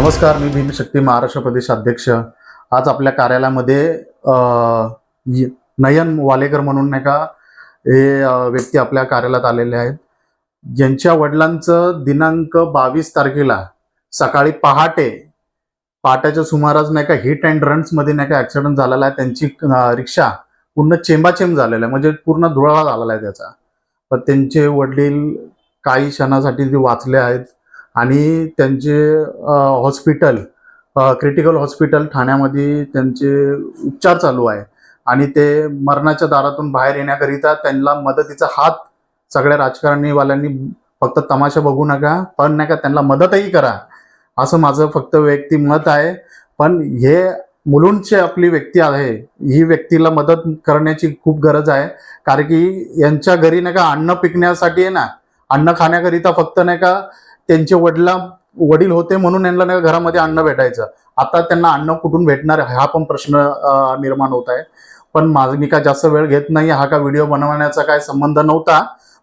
नमस्कार मी भीमशक्ती महाराष्ट्र प्रदेश अध्यक्ष. आज आपल्या कार्यालयामध्ये नयन वालेकर म्हणून नाही का हे व्यक्ती आपल्या कार्यालयात आलेले आहेत. ज्यांच्या वडिलांचं दिनांक बावीस तारखेला सकाळी पहाटे पहाटेच्या सुमारास नाही का हिट अँड रन्समध्ये नाही का ऍक्सिडेंट झालेला आहे. त्यांची रिक्षा पूर्ण चेंबाचेंब झालेला आहे. म्हणजे पूर्ण धुळा झालेला आहे त्याचा. पण त्यांचे वडील काही क्षणासाठी ते वाचले आहेत. आणि त्यांचे हॉस्पिटल क्रिटिकल हॉस्पिटल ठाण्यामध्ये त्यांचे उपचार चालू आहे. आणि ते मरणाच्या दारातून बाहेर येण्याकरिता त्यांना मदतीचा हात सगळ्या राजकारणीवाल्यांनी फक्त तमाशा बघू नका पण नाही का त्यांना मदतही करा असं माझं फक्त व्यक्ती मत आहे. पण हे मुलुंडची आपली व्यक्ती आहे ही व्यक्तीला मदत करण्याची खूप गरज आहे. कारण की यांच्या घरी नाही का अन्न पिकण्यासाठी आहे ना अन्न खाण्याकरिता फक्त नाही का त्यांचे वडिला वडील होते म्हणून यांना नाही का घरामध्ये अन्न भेटायचं. आता त्यांना अन्न कुठून भेटणार हा पण प्रश्न निर्माण होत आहे. पण माझं मी काय जास्त वेळ घेत नाही हा का व्हिडिओ बनवण्याचा काय संबंध नव्हता.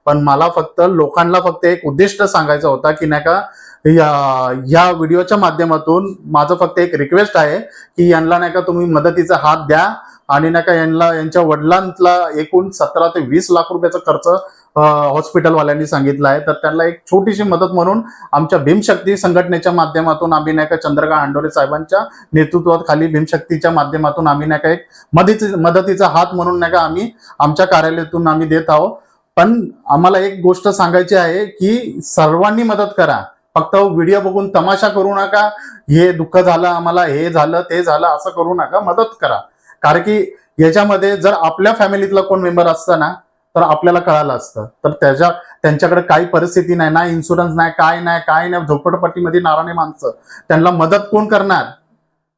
पण मला फक्त लोकांना फक्त एक उद्दिष्ट सांगायचा होता की नाही का या या व्हिडिओच्या माध्यमातून माझं फक्त एक रिक्वेस्ट आहे की यांना नाही का तुम्ही मदतीचा हात द्या. आणि नाही का यांना यांच्या वडिलांना एकूण सतरा ते वीस लाख रुपयाचा खर्च हॉस्पिटलवाल्यांनी सांगितला आहे. तर त्यांना एक छोटीशी मदत म्हणून आमच्या भीमशक्ती संघटनेच्या माध्यमातून आम्ही नाही का चंद्रकांत हांडोरे साहेबांच्या नेतृत्वात खाली भीमशक्तीच्या माध्यमातून आम्ही नाही का एक मदती मदतीचा हात म्हणून नाही का आम्ही आमच्या कार्यालयातून आम्ही देत आहोत. पण आम्हाला एक गोष्ट सांगायची आहे की सर्वांनी मदत करा. फक्त व्हिडिओ बघून तमाशा करू नका. हे दुःख झालं आम्हाला हे झालं ते झालं असं करू नका. मदत करा. कारण की याच्यामध्ये जर आपल्या फॅमिलीतला कोण मेंबर असताना तर आपल्याला कळालं असतं. तर त्याच्या त्यांच्याकडे काही परिस्थिती नाही ना इन्शुरन्स नाही काय नाही काय नाही झोपडपट्टीमध्ये नाराने माणसं. त्यांना मदत कोण करणार?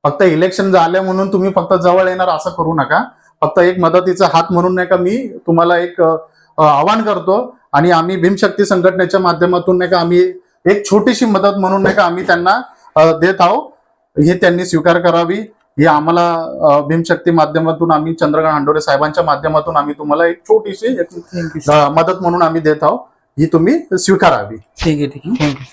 फक्त इलेक्शन झाले म्हणून तुम्ही फक्त जवळ येणार असं करू नका. फक्त एक मदतीचा हात म्हणून नाही का मी तुम्हाला एक आवाहन करतो. आणि आम्ही भीमशक्ती संघटनेच्या माध्यमातून नाही का आम्ही एक छोटीशी मदत म्हणून नाही का आम्ही त्यांना देत आहोत. हे त्यांनी स्वीकार करावी. ही आम्हाला भीमशक्ती माध्यमातून आम्ही चंद्रकांत आंडोरे साहेबांच्या माध्यमातून आम्ही तुम्हाला एक छोटीशी मदत म्हणून आम्ही देत आहोत. ही तुम्ही स्वीकारावी. ठीक आहे ठीक आहे. थँक्यू